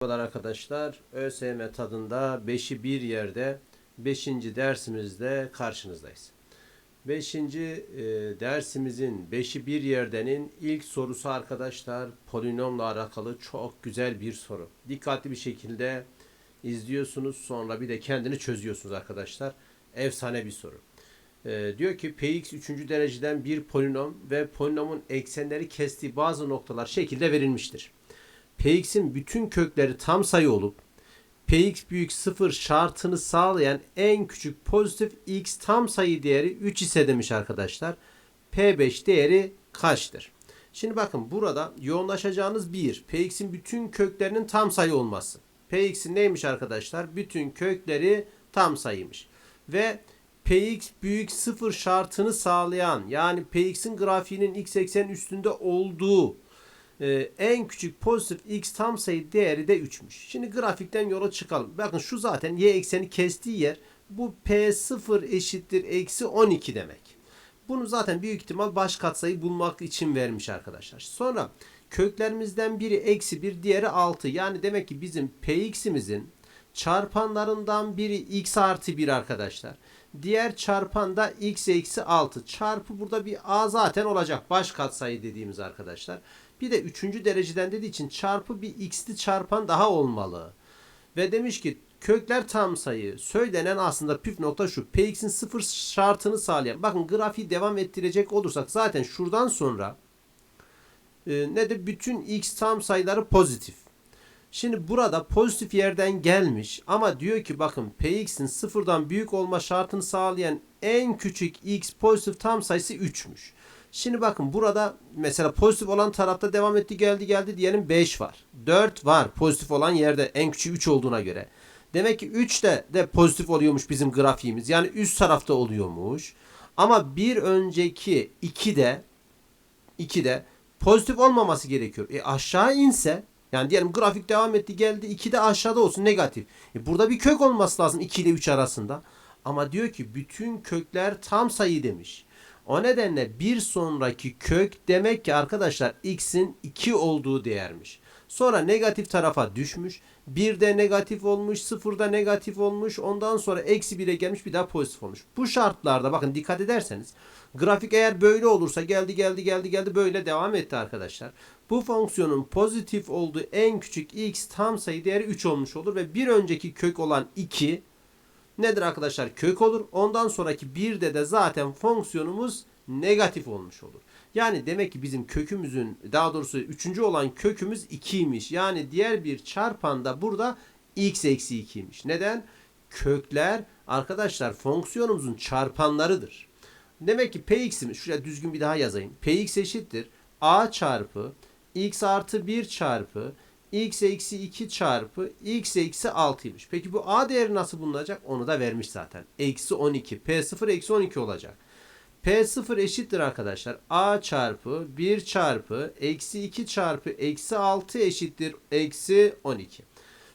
Merhabalar arkadaşlar. ÖSYM tadında 5'i bir yerde 5. dersimizde karşınızdayız. 5. dersimizin 5'i bir yerdenin ilk sorusu arkadaşlar polinomla alakalı çok güzel bir soru. Dikkatli bir şekilde izliyorsunuz sonra bir de kendini çözüyorsunuz arkadaşlar. Efsane bir soru. Ee, diyor ki px 3. dereceden bir polinom ve polinomun eksenleri kestiği bazı noktalar şekilde verilmiştir. Px'in bütün kökleri tam sayı olup Px büyük 0 şartını sağlayan en küçük pozitif x tam sayı değeri 3 ise demiş arkadaşlar. P5 değeri kaçtır? Şimdi bakın burada yoğunlaşacağınız 1. Px'in bütün köklerinin tam sayı olması. Px'in neymiş arkadaşlar? Bütün kökleri tam sayıymış. Ve Px büyük 0 şartını sağlayan yani Px'in grafiğinin x eksenin üstünde olduğu ee, en küçük pozitif x tam sayı değeri de 3'müş. Şimdi grafikten yola çıkalım. Bakın şu zaten y ekseni kestiği yer. Bu p0 eşittir eksi 12 demek. Bunu zaten büyük ihtimal baş katsayı bulmak için vermiş arkadaşlar. Sonra köklerimizden biri eksi 1 diğeri 6. Yani demek ki bizim px'imizin çarpanlarından biri x artı 1 arkadaşlar. Diğer çarpan da x eksi 6. Çarpı burada bir a zaten olacak. Baş katsayı dediğimiz arkadaşlar. Bir de üçüncü dereceden dediği için çarpı bir x'li çarpan daha olmalı. Ve demiş ki kökler tam sayı. Söylenen aslında püf nokta şu. Px'in sıfır şartını sağlayan. Bakın grafiği devam ettirecek olursak zaten şuradan sonra e, ne de bütün x tam sayıları pozitif. Şimdi burada pozitif yerden gelmiş ama diyor ki bakın px'in sıfırdan büyük olma şartını sağlayan en küçük x pozitif tam sayısı 3'müş. Şimdi bakın burada mesela pozitif olan tarafta devam etti geldi geldi diyelim 5 var. 4 var pozitif olan yerde en küçük 3 olduğuna göre. Demek ki 3 de, de pozitif oluyormuş bizim grafiğimiz. Yani üst tarafta oluyormuş. Ama bir önceki 2 de 2 de pozitif olmaması gerekiyor. E aşağı inse yani diyelim grafik devam etti geldi 2 de aşağıda olsun negatif. E burada bir kök olması lazım 2 ile 3 arasında. Ama diyor ki bütün kökler tam sayı demiş. O nedenle bir sonraki kök demek ki arkadaşlar x'in 2 olduğu değermiş. Sonra negatif tarafa düşmüş. 1'de negatif olmuş, 0'da negatif olmuş. Ondan sonra eksi 1'e gelmiş bir daha pozitif olmuş. Bu şartlarda bakın dikkat ederseniz grafik eğer böyle olursa geldi geldi geldi geldi böyle devam etti arkadaşlar. Bu fonksiyonun pozitif olduğu en küçük x tam sayı değeri 3 olmuş olur ve bir önceki kök olan 2 nedir arkadaşlar? Kök olur. Ondan sonraki 1'de de zaten fonksiyonumuz negatif olmuş olur. Yani demek ki bizim kökümüzün daha doğrusu üçüncü olan kökümüz 2'ymiş. Yani diğer bir çarpanda burada x eksi 2'ymiş. Neden? Kökler arkadaşlar fonksiyonumuzun çarpanlarıdır. Demek ki px'imiz şuraya düzgün bir daha yazayım. px eşittir a çarpı x artı 1 çarpı x eksi 2 çarpı x eksi 6'ymış. Peki bu a değeri nasıl bulunacak? Onu da vermiş zaten. Eksi 12. P0 eksi 12 olacak. P0 eşittir arkadaşlar. A çarpı 1 çarpı eksi 2 çarpı eksi 6 eşittir eksi 12.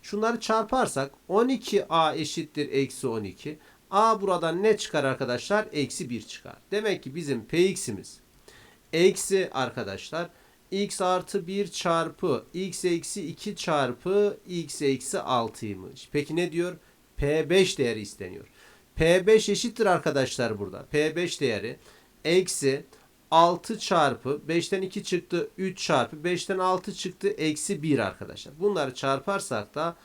Şunları çarparsak 12A eşittir eksi 12. A buradan ne çıkar arkadaşlar? Eksi 1 çıkar. Demek ki bizim Px'imiz eksi arkadaşlar x artı 1 çarpı x eksi 2 çarpı x eksi 6'ymış. Peki ne diyor? P5 değeri isteniyor. P5 eşittir arkadaşlar burada. P5 değeri eksi 6 çarpı 5'ten 2 çıktı 3 çarpı 5'ten 6 çıktı eksi 1 arkadaşlar. Bunları çarparsak da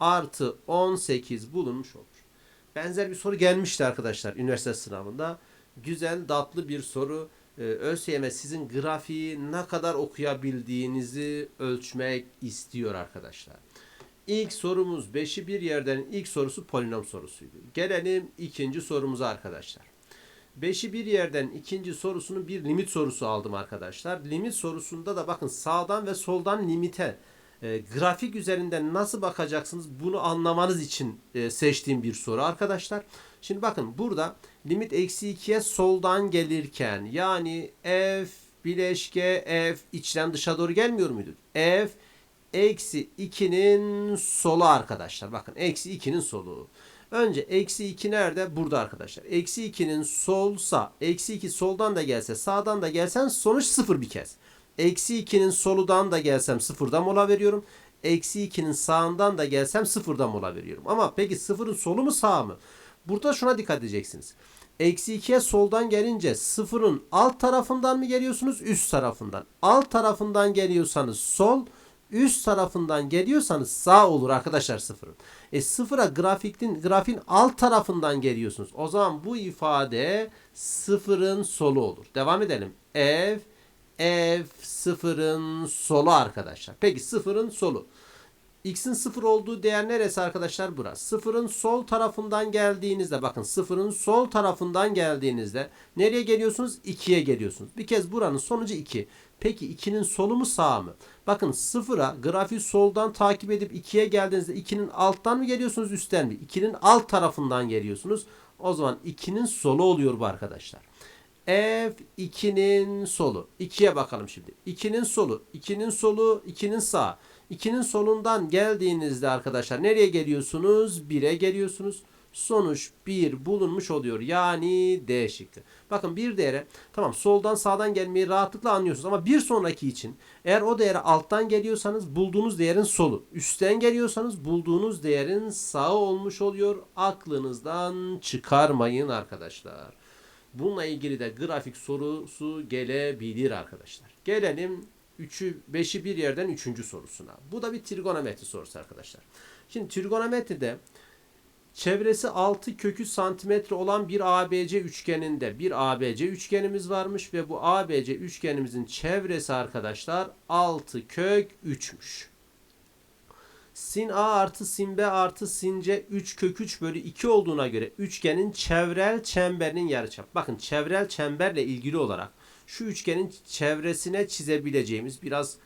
artı 18 bulunmuş olur. Benzer bir soru gelmişti arkadaşlar üniversite sınavında. Güzel tatlı bir soru. Ee, ÖSYM sizin grafiği ne kadar okuyabildiğinizi ölçmek istiyor arkadaşlar. İlk sorumuz 5'i bir yerden ilk sorusu polinom sorusuydu. Gelelim ikinci sorumuza arkadaşlar. 5'i bir yerden ikinci sorusunun bir limit sorusu aldım arkadaşlar. Limit sorusunda da bakın sağdan ve soldan limite e, grafik üzerinden nasıl bakacaksınız bunu anlamanız için e, seçtiğim bir soru arkadaşlar. Şimdi bakın burada limit eksi 2'ye soldan gelirken yani f bileşke f içten dışa doğru gelmiyor muydu? f eksi 2'nin solu arkadaşlar. Bakın eksi 2'nin solu. Önce eksi 2 nerede? Burada arkadaşlar. Eksi 2'nin solsa, eksi 2 soldan da gelse, sağdan da gelsen sonuç 0 bir kez. Eksi 2'nin soludan da gelsem sıfırdan mola veriyorum. eksi 2'nin sağından da gelsem sıfırda mola veriyorum. Ama peki sıfırın solu mu sağ mı? Burada şuna dikkat edeceksiniz. Eksi 2'ye soldan gelince sıfırın alt tarafından mı geliyorsunuz üst tarafından? Alt tarafından geliyorsanız sol, üst tarafından geliyorsanız sağ olur arkadaşlar sıfırın. E sıfıra grafikin, grafiğin alt tarafından geliyorsunuz. O zaman bu ifade sıfırın solu olur. Devam edelim. F, F sıfırın solu arkadaşlar. Peki sıfırın solu. X'in sıfır olduğu değer neresi arkadaşlar? Burası. Sıfırın sol tarafından geldiğinizde bakın sıfırın sol tarafından geldiğinizde nereye geliyorsunuz? 2'ye geliyorsunuz. Bir kez buranın sonucu 2. Peki 2'nin solu mu sağ mı? Bakın sıfıra grafiği soldan takip edip 2'ye geldiğinizde 2'nin alttan mı geliyorsunuz üstten mi? 2'nin alt tarafından geliyorsunuz. O zaman 2'nin solu oluyor bu arkadaşlar. F 2'nin solu. 2'ye bakalım şimdi. 2'nin solu, 2'nin solu, 2'nin sağ. 2'nin solundan geldiğinizde arkadaşlar nereye geliyorsunuz? 1'e geliyorsunuz. Sonuç 1 bulunmuş oluyor. Yani D şıkkı. Bakın bir değere tamam soldan sağdan gelmeyi rahatlıkla anlıyorsunuz ama bir sonraki için eğer o değere alttan geliyorsanız bulduğunuz değerin solu. Üstten geliyorsanız bulduğunuz değerin sağı olmuş oluyor. Aklınızdan çıkarmayın arkadaşlar. Bununla ilgili de grafik sorusu gelebilir arkadaşlar. Gelelim 3'ü 5'i bir yerden 3. sorusuna. Bu da bir trigonometri sorusu arkadaşlar. Şimdi trigonometride çevresi 6 kökü santimetre olan bir ABC üçgeninde bir ABC üçgenimiz varmış ve bu ABC üçgenimizin çevresi arkadaşlar 6 kök 3'müş. Sin A artı sin B artı sin C 3 kök 3 bölü 2 olduğuna göre üçgenin çevrel çemberinin yarıçapı. Bakın çevrel çemberle ilgili olarak şu üçgenin çevresine çizebileceğimiz biraz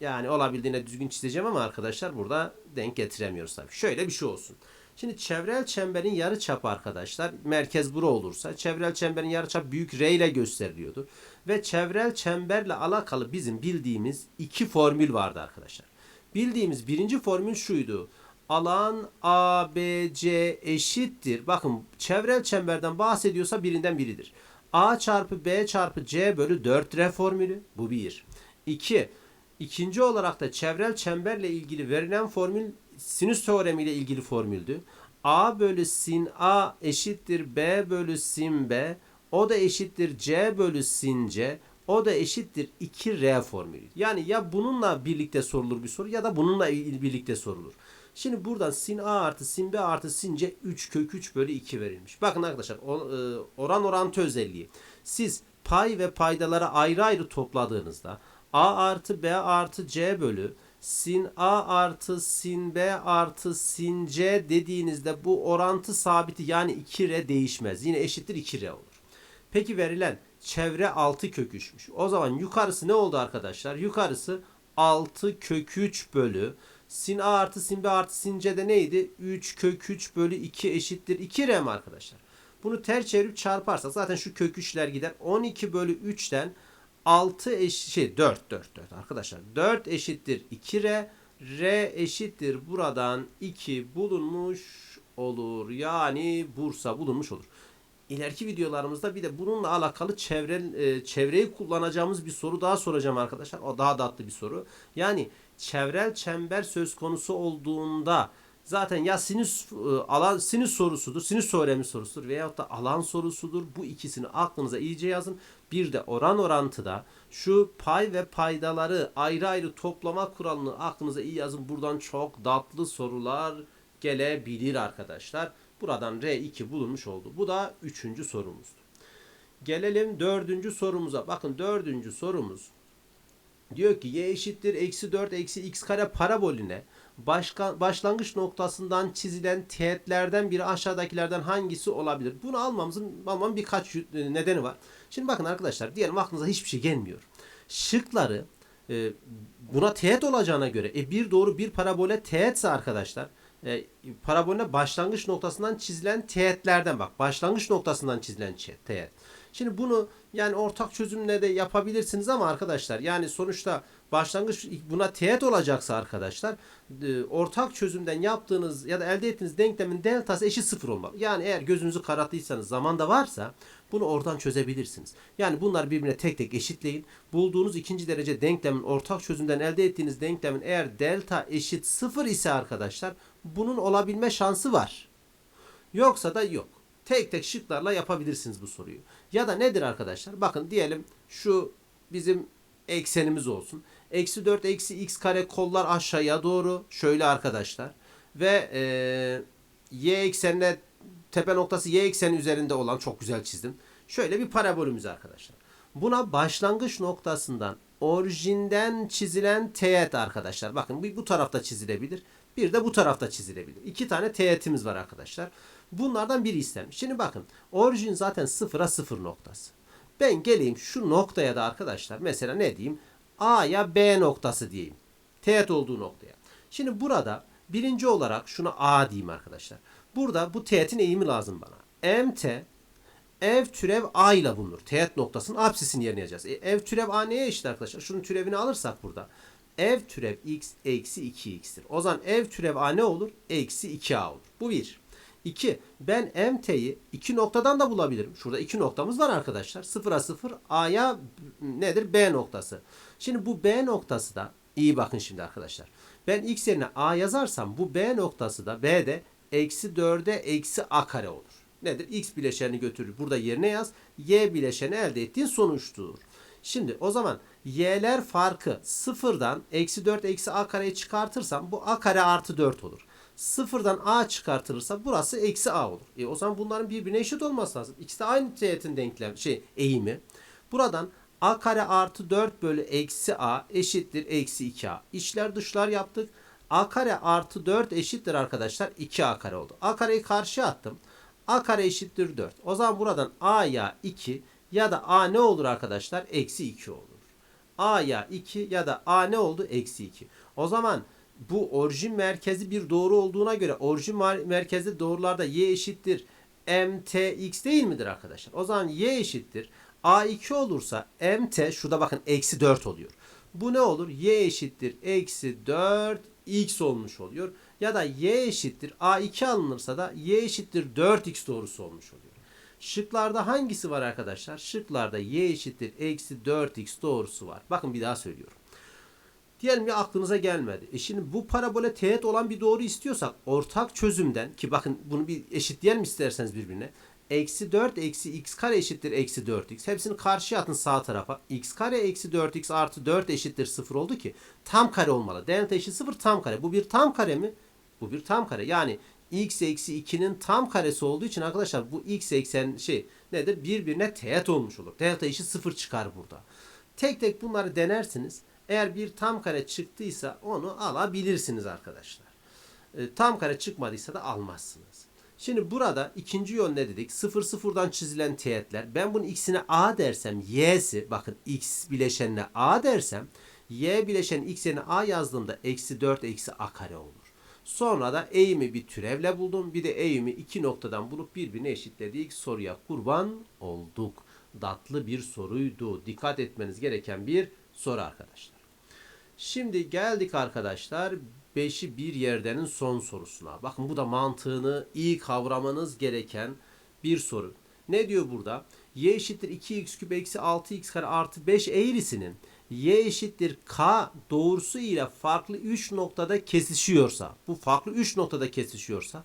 yani olabildiğine düzgün çizeceğim ama arkadaşlar burada denk getiremiyoruz tabii. Şöyle bir şey olsun. Şimdi çevrel çemberin yarıçapı arkadaşlar merkez bura olursa çevrel çemberin yarıçapı büyük R ile gösteriliyordu. Ve çevrel çemberle alakalı bizim bildiğimiz iki formül vardı arkadaşlar. Bildiğimiz birinci formül şuydu. Alan ABC eşittir. Bakın çevrel çemberden bahsediyorsa birinden biridir. A çarpı B çarpı C bölü 4R formülü. Bu bir. İki. İkinci olarak da çevrel çemberle ilgili verilen formül sinüs teoremi ile ilgili formüldü. A bölü sin A eşittir B bölü sin B. O da eşittir C bölü sin C. O da eşittir 2R formülü. Yani ya bununla birlikte sorulur bir soru ya da bununla birlikte sorulur. Şimdi buradan sin A artı sin B artı sin C 3 kök 3 bölü 2 verilmiş. Bakın arkadaşlar oran orantı özelliği. Siz pay ve paydaları ayrı ayrı topladığınızda A artı B artı C bölü sin A artı sin B artı sin C dediğinizde bu orantı sabiti yani 2R değişmez. Yine eşittir 2R olur. Peki verilen çevre 6 kök 3'müş. O zaman yukarısı ne oldu arkadaşlar? Yukarısı 6 kök 3 bölü sin A artı sin B artı sin C de neydi? 3 kök 3 bölü 2 eşittir 2 R mi arkadaşlar? Bunu ters çevirip çarparsak zaten şu kök 3'ler gider. 12 bölü 3'ten 6 eşit şey 4 4 4 arkadaşlar. 4 eşittir 2 R. R eşittir buradan 2 bulunmuş olur. Yani Bursa bulunmuş olur. İleriki videolarımızda bir de bununla alakalı çevre, e, çevreyi kullanacağımız bir soru daha soracağım arkadaşlar. O daha tatlı bir soru. Yani çevrel çember söz konusu olduğunda zaten ya sinüs e, alan sinüs sorusudur, sinüs teoremi sorusudur veyahut da alan sorusudur. Bu ikisini aklınıza iyice yazın. Bir de oran orantıda şu pay ve paydaları ayrı ayrı toplama kuralını aklınıza iyi yazın. Buradan çok tatlı sorular gelebilir arkadaşlar. Buradan R2 bulunmuş oldu. Bu da üçüncü sorumuzdu. Gelelim dördüncü sorumuza. Bakın dördüncü sorumuz diyor ki y eşittir eksi 4 eksi x kare parabolüne başka, başlangıç noktasından çizilen teğetlerden biri aşağıdakilerden hangisi olabilir? Bunu almamızın almamın birkaç nedeni var. Şimdi bakın arkadaşlar diyelim aklınıza hiçbir şey gelmiyor. Şıkları e, buna teğet olacağına göre e, bir doğru bir parabole teğetse arkadaşlar e, parabolüne başlangıç noktasından çizilen teğetlerden bak. Başlangıç noktasından çizilen teğet. Şimdi bunu yani ortak çözümle de yapabilirsiniz ama arkadaşlar yani sonuçta başlangıç buna teğet olacaksa arkadaşlar e, ortak çözümden yaptığınız ya da elde ettiğiniz denklemin deltası eşit sıfır olmalı. Yani eğer gözünüzü kararttıysanız zamanda varsa bunu oradan çözebilirsiniz. Yani bunlar birbirine tek tek eşitleyin. Bulduğunuz ikinci derece denklemin ortak çözümden elde ettiğiniz denklemin eğer delta eşit sıfır ise arkadaşlar bunun olabilme şansı var. Yoksa da yok. Tek tek şıklarla yapabilirsiniz bu soruyu. Ya da nedir arkadaşlar? Bakın diyelim şu bizim eksenimiz olsun. Eksi 4 eksi x kare kollar aşağıya doğru. Şöyle arkadaşlar. Ve e, y eksenine tepe noktası y ekseni üzerinde olan çok güzel çizdim. Şöyle bir parabolümüz arkadaşlar. Buna başlangıç noktasından orijinden çizilen teğet arkadaşlar. Bakın bir bu tarafta çizilebilir. Bir de bu tarafta çizilebilir. İki tane teğetimiz var arkadaşlar. Bunlardan biri istenmiş. Şimdi bakın orijin zaten sıfıra sıfır noktası. Ben geleyim şu noktaya da arkadaşlar mesela ne diyeyim? A'ya B noktası diyeyim. Teğet olduğu noktaya. Şimdi burada birinci olarak şuna A diyeyim arkadaşlar. Burada bu teğetin eğimi lazım bana. MT ev türev A ile bulunur. Teğet noktasının apsisini yerine yazacağız. E, ev türev A neye eşit arkadaşlar? Şunun türevini alırsak burada. Ev türev x eksi 2x'tir. O zaman ev türev A ne olur? Eksi 2A olur. Bu bir. 2. Ben MT'yi iki noktadan da bulabilirim. Şurada iki noktamız var arkadaşlar. 0'a 0 A'ya nedir? B noktası. Şimdi bu B noktası da iyi bakın şimdi arkadaşlar. Ben x yerine A yazarsam bu B noktası da B'de eksi 4'e eksi A kare olur. Nedir? X bileşenini götürür. Burada yerine yaz. Y bileşeni elde ettiğin sonuçtur. Şimdi o zaman y'ler farkı sıfırdan eksi 4 eksi a kareyi çıkartırsam bu a kare artı 4 olur. Sıfırdan a çıkartılırsa burası eksi a olur. E o zaman bunların birbirine eşit olması lazım. İkisi de aynı teğetin denklem şey eğimi. Buradan a kare artı 4 bölü eksi a eşittir eksi 2a. İçler dışlar yaptık. a kare artı 4 eşittir arkadaşlar 2a kare oldu. a kareyi karşıya attım. a kare eşittir 4. O zaman buradan a'ya 2 ya da a ne olur arkadaşlar? Eksi 2 olur. a'ya 2 ya da a ne oldu? Eksi 2. O zaman bu orijin merkezi bir doğru olduğuna göre orijin merkezli doğrularda y eşittir mtx değil midir arkadaşlar? O zaman y eşittir a2 olursa mt şurada bakın eksi 4 oluyor. Bu ne olur? y eşittir eksi 4 x olmuş oluyor. Ya da y eşittir a2 alınırsa da y eşittir 4x doğrusu olmuş oluyor. Şıklarda hangisi var arkadaşlar? Şıklarda y eşittir eksi 4x doğrusu var. Bakın bir daha söylüyorum. Diyelim ki aklınıza gelmedi. E şimdi bu parabole teğet olan bir doğru istiyorsak ortak çözümden ki bakın bunu bir eşitleyelim isterseniz birbirine. Eksi 4 eksi x kare eşittir eksi 4x. Hepsini karşıya atın sağ tarafa. x kare eksi 4x artı 4 eşittir 0 oldu ki tam kare olmalı. Delta eşit 0 tam kare. Bu bir tam kare mi? Bu bir tam kare. Yani x eksi 2'nin tam karesi olduğu için arkadaşlar bu x eksen şey nedir? Birbirine teğet olmuş olur. Delta eşit 0 çıkar burada. Tek tek bunları denersiniz. Eğer bir tam kare çıktıysa onu alabilirsiniz arkadaşlar. E, tam kare çıkmadıysa da almazsınız. Şimdi burada ikinci yol ne dedik? 0 sıfırdan çizilen teğetler. Ben bunun x'ine a dersem y'si bakın x bileşenine a dersem y bileşen x yerine a yazdığımda eksi 4 eksi a kare olur. Sonra da eğimi bir türevle buldum. Bir de eğimi iki noktadan bulup birbirine eşitledik. Soruya kurban olduk. Datlı bir soruydu. Dikkat etmeniz gereken bir soru arkadaşlar. Şimdi geldik arkadaşlar 5'i bir yerdenin son sorusuna. Bakın bu da mantığını iyi kavramanız gereken bir soru. Ne diyor burada? y eşittir 2x küp eksi 6x kare artı 5 eğrisinin y eşittir k doğrusu ile farklı 3 noktada kesişiyorsa, bu farklı 3 noktada kesişiyorsa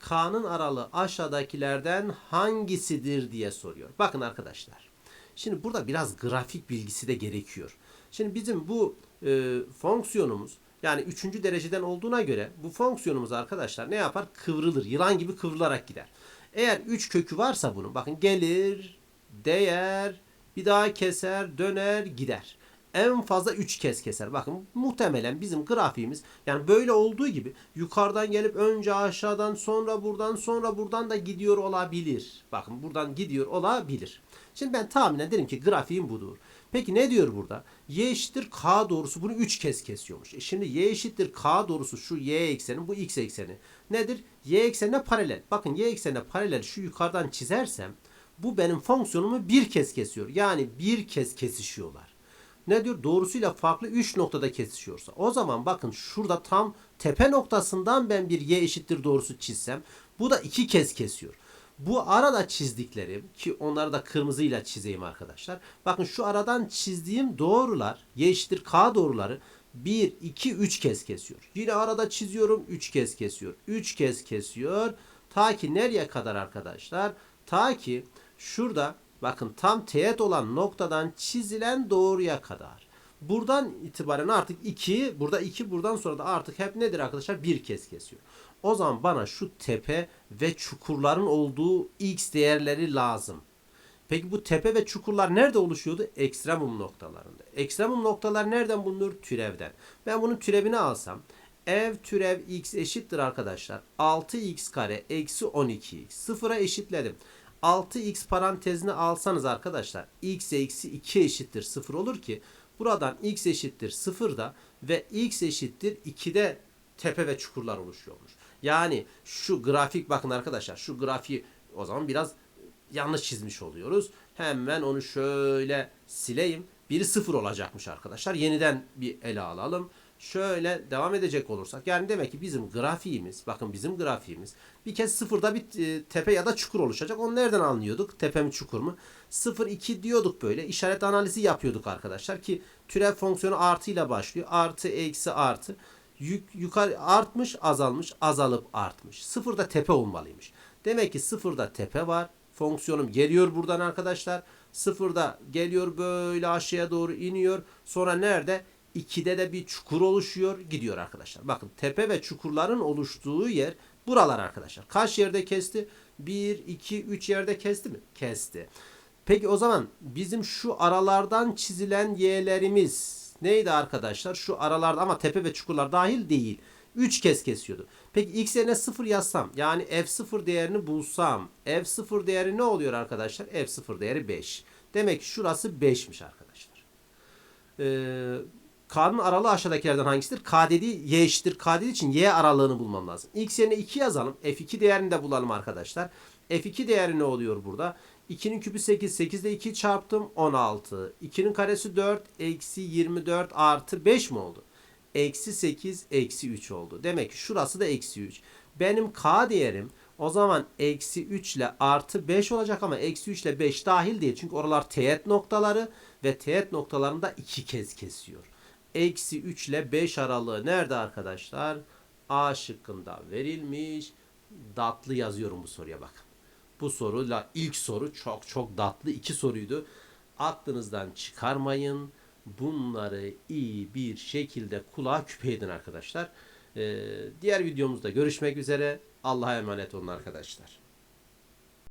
k'nın aralığı aşağıdakilerden hangisidir diye soruyor. Bakın arkadaşlar. Şimdi burada biraz grafik bilgisi de gerekiyor. Şimdi bizim bu e, fonksiyonumuz yani 3. dereceden olduğuna göre bu fonksiyonumuz arkadaşlar ne yapar? Kıvrılır. Yılan gibi kıvrılarak gider. Eğer 3 kökü varsa bunun bakın gelir, değer, bir daha keser, döner, gider. En fazla 3 kez keser. Bakın muhtemelen bizim grafiğimiz yani böyle olduğu gibi yukarıdan gelip önce aşağıdan sonra buradan sonra buradan da gidiyor olabilir. Bakın buradan gidiyor olabilir. Şimdi ben tahmin ederim ki grafiğim budur. Peki ne diyor burada? Y eşittir K doğrusu bunu 3 kez kesiyormuş. E şimdi Y eşittir K doğrusu şu Y ekseni bu X ekseni. Nedir? Y eksenine paralel. Bakın Y eksenine paralel şu yukarıdan çizersem bu benim fonksiyonumu bir kez kesiyor. Yani bir kez kesişiyorlar. ne diyor? Doğrusuyla farklı 3 noktada kesişiyorsa. O zaman bakın şurada tam tepe noktasından ben bir y eşittir doğrusu çizsem bu da iki kez kesiyor. Bu arada çizdiklerim ki onları da kırmızıyla çizeyim arkadaşlar. Bakın şu aradan çizdiğim doğrular y eşittir k doğruları 1, 2, 3 kez kesiyor. Yine arada çiziyorum 3 kez kesiyor. 3 kez kesiyor. Ta ki nereye kadar arkadaşlar? Ta ki şurada bakın tam teğet olan noktadan çizilen doğruya kadar. Buradan itibaren artık 2, burada 2, buradan sonra da artık hep nedir arkadaşlar? Bir kez kesiyor. O zaman bana şu tepe ve çukurların olduğu x değerleri lazım. Peki bu tepe ve çukurlar nerede oluşuyordu? Ekstremum noktalarında. Ekstremum noktalar nereden bulunur? Türevden. Ben bunun türevini alsam ev türev x eşittir arkadaşlar. 6x kare eksi 12x. Sıfıra eşitledim. 6x parantezini alsanız arkadaşlar x eksi 2 eşittir 0 olur ki buradan x eşittir 0'da ve x eşittir 2'de tepe ve çukurlar oluşuyormuş. Yani şu grafik bakın arkadaşlar şu grafiği o zaman biraz yanlış çizmiş oluyoruz. Hemen onu şöyle sileyim. Biri sıfır olacakmış arkadaşlar. Yeniden bir ele alalım. Şöyle devam edecek olursak yani demek ki bizim grafiğimiz bakın bizim grafiğimiz bir kez sıfırda bir e, tepe ya da çukur oluşacak. Onu nereden anlıyorduk? Tepe mi çukur mu? 0 2 diyorduk böyle. işaret analizi yapıyorduk arkadaşlar ki türev fonksiyonu artıyla başlıyor. Artı eksi artı. Yük, yukarı artmış azalmış azalıp artmış. Sıfırda tepe olmalıymış. Demek ki sıfırda tepe var. Fonksiyonum geliyor buradan arkadaşlar. Sıfırda geliyor böyle aşağıya doğru iniyor. Sonra nerede? 2'de de bir çukur oluşuyor. Gidiyor arkadaşlar. Bakın tepe ve çukurların oluştuğu yer buralar arkadaşlar. Kaç yerde kesti? 1, 2, 3 yerde kesti mi? Kesti. Peki o zaman bizim şu aralardan çizilen y'lerimiz neydi arkadaşlar? Şu aralarda ama tepe ve çukurlar dahil değil. 3 kez kesiyordu. Peki x yerine 0 yazsam yani f0 değerini bulsam f0 değeri ne oluyor arkadaşlar? f0 değeri 5. Demek ki şurası 5'miş arkadaşlar. Ee, K'nın aralığı aşağıdakilerden hangisidir? K dediği y eşittir K dediği için y aralığını bulmam lazım. X yerine 2 yazalım. F2 değerini de bulalım arkadaşlar. F2 değeri ne oluyor burada? 2'nin küpü 8. 8 ile 2 çarptım 16. 2'nin karesi 4. Eksi 24 artı 5 mi oldu? Eksi 8 eksi 3 oldu. Demek ki şurası da eksi 3. Benim K değerim o zaman eksi 3 ile artı 5 olacak ama eksi 3 ile 5 dahil değil. Çünkü oralar teğet noktaları ve teğet noktalarında 2 kez kesiyor. Eksi 3 ile 5 aralığı nerede arkadaşlar? A şıkkında verilmiş. Datlı yazıyorum bu soruya bakın. Bu soruyla ilk soru çok çok datlı iki soruydu. Aklınızdan çıkarmayın. Bunları iyi bir şekilde kulağa küpe edin arkadaşlar. Ee, diğer videomuzda görüşmek üzere. Allah'a emanet olun arkadaşlar.